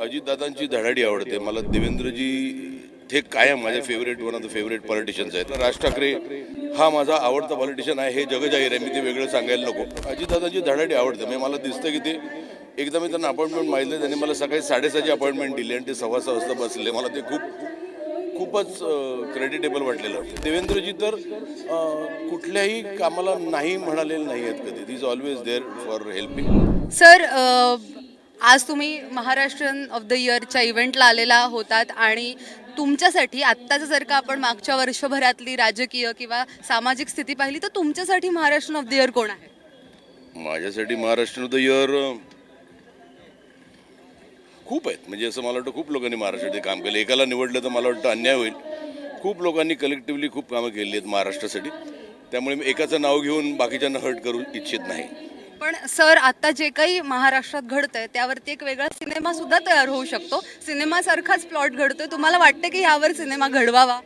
अजितदादांची धडाडी आवडते. मला देवेंद्रजी हे कायम माझ्या favourite one of the favourite politicians आहेत. राज ठाकरे हा माझा आवडता पॉलिटिशियन आहे. हे जगजाहीर आहे. मी ते वेगळं सांगायला नको. अजितदादांची धडाडी आवडते. म्हणजे मला दिसतं की ते एकदा मी त्यांना अपॉइंटमेंट मागितलं त्यांनी मला सकाळी साडेसहाची अपॉइंटमेंट दिली आणि ते सव्वा सहा वाजता बसले. मला ते खूप खूपच क्रेडिटेबल वाटलेलं देवेंद्रजी तर कुठल्याही कामाला नाही म्हणालेले नाही आहेत कधी is always there for helping sir आज तुम्ही महाराष्ट्रन ऑफ द इयरच्या इव्हेंटला आलेला होतात आणि तुमच्यासाठी आत्ताचं जर का आपण मागच्या वर्षभरातली राजकीय किंवा सामाजिक स्थिती पाहिली तर तुमच्यासाठी महाराष्ट्रन ऑफ द इयर कोण आहे? माझ्यासाठी महाराष्ट्र द इयर खूप आहेत. म्हणजे असं मला वाटतं खूप लोकांनी महाराष्ट्रासाठी काम केलं. एकाला निवडलं तर मला वाटतं अन्याय होईल. खूप लोकांनी कलेक्टिव्हली खूप कामं केली आहेत महाराष्ट्रासाठी. त्यामुळे मी एकाचं नाव घेऊन बाकीच्यांना हर्ट करू इच्छित नाही. पण सर आता जे काही महाराष्ट्रात घडतंय त्यावरती एक वेगळा सिनेमा सुद्धा तयार होऊ शकतो. सिनेमासारखाच प्लॉट घडतोय. तुम्हाला वाटतं की यावर सिनेमा घडवावा?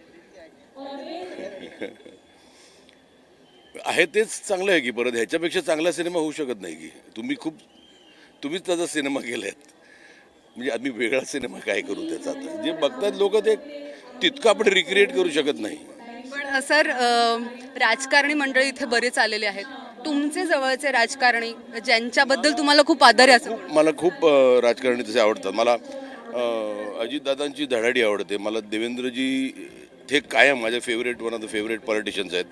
आहे तेच चांगलं आहे की परत ह्याच्यापेक्षा चांगला सिनेमा होऊ शकत नाही की. तुम्ही खूप तुम्हीच त्याचा सिनेमा केलाय म्हणजे आम्ही वेगळा सिनेमा काय करू त्याचा आता? जे बघतात लोक ते तितकं आपण रिक्रिएट करू शकत नाही. पण सर अ, राजकारणी मंडळी इथे बरेच आलेले आहेत. तुमचे जवळचे राजकारणी ज्यांच्याबद्दल तुम्हाला खूप आदर आहे असं मला खूप अ, राजकारणी तसे आवडतात. मला अ, अजितदादांची धडाडी आवडते. मला देवेंद्रजी हे कायम माझे favourite one of the favourite politicians आहेत.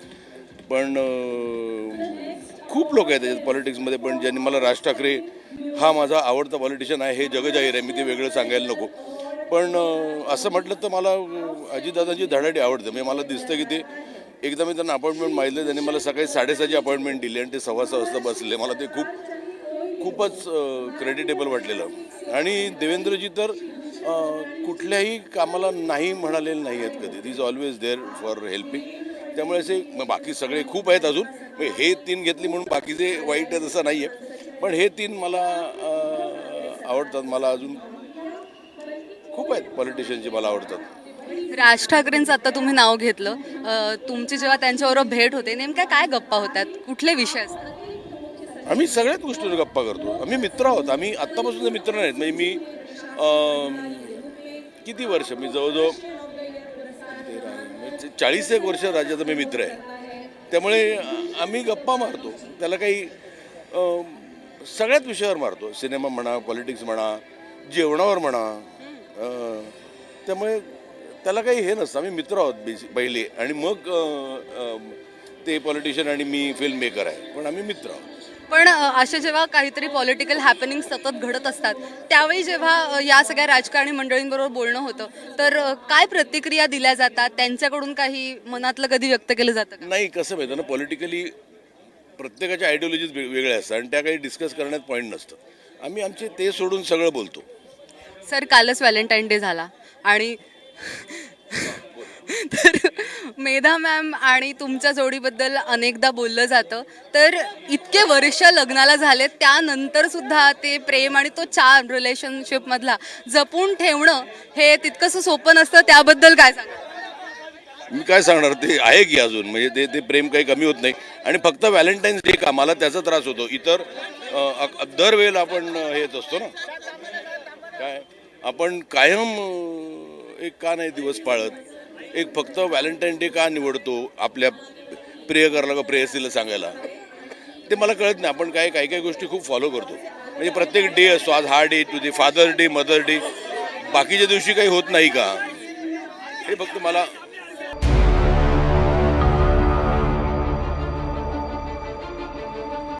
पण अ, खूप लोक आहेत त्याच्यात पॉलिटिक्समध्ये पण ज्यांनी मला राज ठाकरे हा माझा आवडता पॉलिटिशियन आहे हे जगजाहीर आहे. मी ते वेगळं सांगायला नको. पण अ, असं म्हटलं तर मला अ, अजितदादांची धडाडी आवडते. म्हणजे मला दिसतं की ते एकदा मी त्यांना अपॉइंटमेंट मागितलं त्यांनी मला सकाळी साडेसहाची अपॉइंटमेंट दिली आणि ते सव्वा सहा वाजता बसले. मला ते खूप खूपच क्रेडिटेबल वाटलेलं. आणि देवेंद्रजी तर कुठल्याही कामाला नाही म्हणालेले नाही आहेत कधी is always there for helping त्यामुळे असे बाकी सगळे खूप आहेत अजून. हे तीन घेतली म्हणून बाकीचे वाईट आहेत असं नाही आहे पण हे तीन मला आवडतात. मला अजून खूप आहेत पॉलिटिशियनचे मला आवडतात. राज ठाकरेंचं आता तुम्ही नाव घेतलं. अ, तुमची जेव्हा त्यांच्याबरोबर भेट होते नेमक्या काय गप्पा होतात कुठले विषय असतात? आम्ही सगळ्याच गोष्टीवर गप्पा करतो. आम्ही मित्र आहोत. आम्ही आत्तापासून मित्र नाहीत. म्हणजे मी किती वर्ष? मी जवळजवळ तेरा, म्हणजे चाळीस एक वर्ष राज्याचा मी मित्र आहे. त्यामुळे आम्ही गप्पा मारतो. त्याला काही सगळ्याच विषयावर मारतो. सिनेमा म्हणा पॉलिटिक्स म्हणा जेवणावर म्हणा. त्यामुळे त्याला काही हे नसतं. आम्ही मित्र आहोत बेसिक पहिले. आणि मग ते पॉलिटिशियन आणि मी फिल्म मेकर आहे. पण आम्ही मित्र आहोत. पण असे जेव्हा काहीतरी पॉलिटिकल हॅपनिंग सतत घडत असतात त्यावेळी जेव्हा या सगळ्या राजकारणी मंडळींबरोबर बोलणं होतं तर काय प्रतिक्रिया दिल्या जातात? त्यांच्याकडून काही मनातलं कधी व्यक्त केलं जातं का? नाही कसं माहिती ना पॉलिटिकली प्रत्येकाच्या आयडिओलॉजीज वेगवेगळ्या असतात आणि त्या काही डिस्कस करण्यात पॉईंट नसतं. आम्ही आमचे ते सोडून सगळं बोलतो. सर कालच व्हॅलेंटाईन डे झाला. आणि तर मेधा मॅम आणि तुमच्या जोडीबद्दल अनेकदा बोललं जातं. तर इतके वर्ष लग्नाला झाले त्यानंतर सुद्धा ते प्रेम आणि तो चार रिलेशनशिपमधला जपून ठेवणं हे तितकंसं सोपं नसतं. त्याबद्दल काय सांगा मी काय सांगणार? ते आहे की अजून. म्हणजे ते ते प्रेम काही कमी होत नाही. आणि फक्त व्हॅलेंटाईन्स डे का मला त्याचा त्रास होतो. इतर दरवेळेला आपण येत हेच असतो ना. काय? आपण कायम एक का नाही दिवस पाळत. एक फक्त व्हॅलेंटाईन डे का निवडतो आपल्या प्रियकराला का प्रेयसीला सांगायला? ते मला कळत नाही. आपण काय काही काही गोष्टी खूप फॉलो करतो. म्हणजे प्रत्येक डे असतो. आज हा day to the father day mother day बाकीच्या दिवशी काही होत नाही का? हे फक्त मला